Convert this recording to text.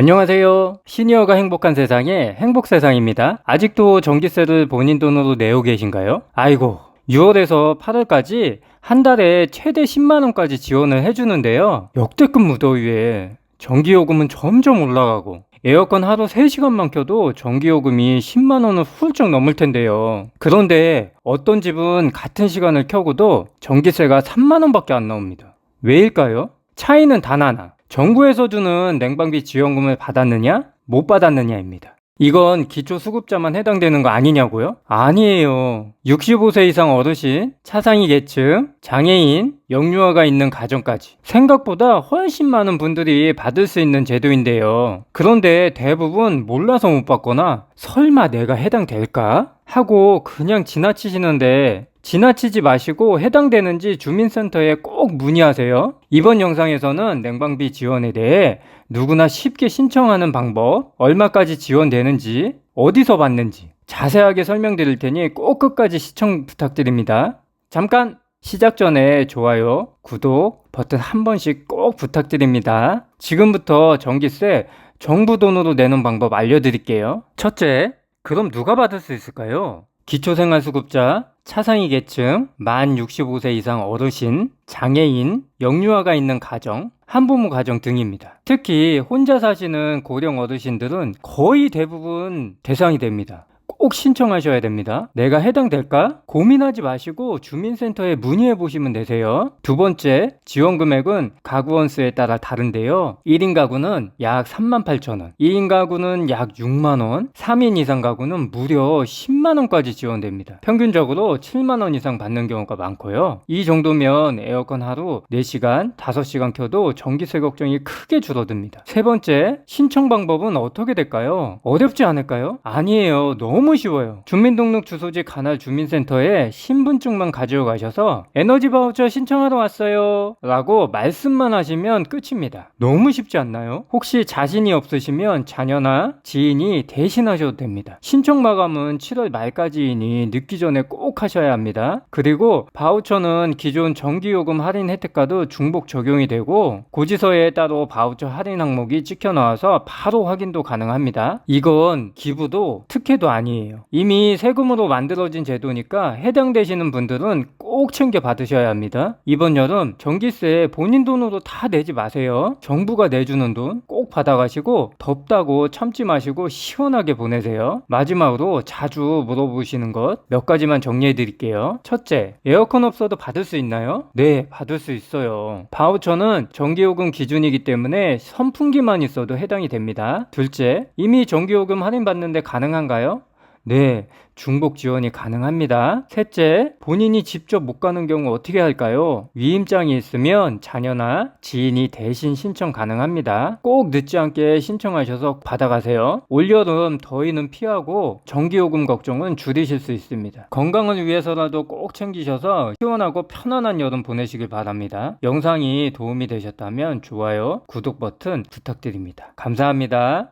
안녕하세요. 시니어가 행복한 세상의 행복 세상입니다. 아직도 전기세를 본인 돈으로 내고 계신가요? 아이고, 6월에서 8월까지 한 달에 최대 10만원까지 지원을 해주는데요. 역대급 무더위에 전기요금은 점점 올라가고 에어컨 하루 3시간만 켜도 전기요금이 10만원을 훌쩍 넘을 텐데요. 그런데 어떤 집은 같은 시간을 켜고도 전기세가 3만원밖에 안 나옵니다. 왜일까요? 차이는 단 하나. 정부에서 주는 냉방비 지원금을 받았느냐? 못 받았느냐입니다. 이건 기초수급자만 해당되는 거 아니냐고요? 아니에요. 65세 이상 어르신, 차상위 계층, 장애인, 영유아가 있는 가정까지 생각보다 훨씬 많은 분들이 받을 수 있는 제도인데요. 그런데 대부분 몰라서 못 받거나 설마 내가 해당될까? 하고 그냥 지나치시는데 지나치지 마시고 해당되는지 주민센터에 꼭 문의하세요. 이번 영상에서는 냉방비 지원에 대해 누구나 쉽게 신청하는 방법, 얼마까지 지원되는지, 어디서 받는지 자세하게 설명드릴 테니 꼭 끝까지 시청 부탁드립니다. 잠깐 시작 전에 좋아요, 구독 버튼 한 번씩 꼭 부탁드립니다. 지금부터 전기세 정부 돈으로 내는 방법 알려드릴게요. 첫째, 그럼 누가 받을 수 있을까요? 기초생활수급자, 차상위 계층, 만 65세 이상 어르신, 장애인, 영유아가 있는 가정, 한부모 가정 등입니다. 특히 혼자 사시는 고령 어르신들은 거의 대부분 대상이 됩니다. 꼭 신청하셔야 됩니다. 내가 해당될까? 고민하지 마시고 주민센터에 문의해 보시면 되세요. 두 번째, 지원 금액은 가구 원수에 따라 다른데요. 1인 가구는 약 3만 8천 원, 2인 가구는 약 6만 원, 3인 이상 가구는 무려 10만 원까지 지원됩니다. 평균적으로 7만 원 이상 받는 경우가 많고요. 이 정도면 에어컨 하루 4시간, 5시간 켜도 전기세 걱정이 크게 줄어듭니다. 세 번째, 신청 방법은 어떻게 될까요? 어렵지 않을까요? 아니에요. 너무 쉬워요. 주민등록 주소지 관할 주민센터에 신분증만 가지고 가셔서 에너지 바우처 신청하러 왔어요. 라고 말씀만 하시면 끝입니다. 너무 쉽지 않나요? 혹시 자신이 없으시면 자녀나 지인이 대신하셔도 됩니다. 신청 마감은 7월 말까지이니 늦기 전에 꼭 하셔야 합니다. 그리고 바우처는 기존 전기요금 할인 혜택과도 중복 적용이 되고 고지서에 따로 바우처 할인 항목이 찍혀 나와서 바로 확인도 가능합니다. 이건 기부도 특혜도 아니에요. 이미 세금으로 만들어진 제도니까 해당되시는 분들은 꼭 챙겨 받으셔야 합니다. 이번 여름 전기세 본인 돈으로 다 내지 마세요. 정부가 내주는 돈 꼭 받아가시고 덥다고 참지 마시고 시원하게 보내세요. 마지막으로 자주 물어보시는 것 몇 가지만 정리해 드릴게요. 첫째, 에어컨 없어도 받을 수 있나요? 네, 받을 수 있어요. 바우처는 전기요금 기준이기 때문에 선풍기만 있어도 해당이 됩니다. 둘째, 이미 전기요금 할인받는데 가능한가요? 네, 중복 지원이 가능합니다. 셋째, 본인이 직접 못 가는 경우 어떻게 할까요? 위임장이 있으면 자녀나 지인이 대신 신청 가능합니다. 꼭 늦지 않게 신청하셔서 받아가세요. 올여름 더위는 피하고 전기요금 걱정은 줄이실 수 있습니다. 건강을 위해서라도 꼭 챙기셔서 시원하고 편안한 여름 보내시길 바랍니다. 영상이 도움이 되셨다면 좋아요, 구독 버튼 부탁드립니다. 감사합니다.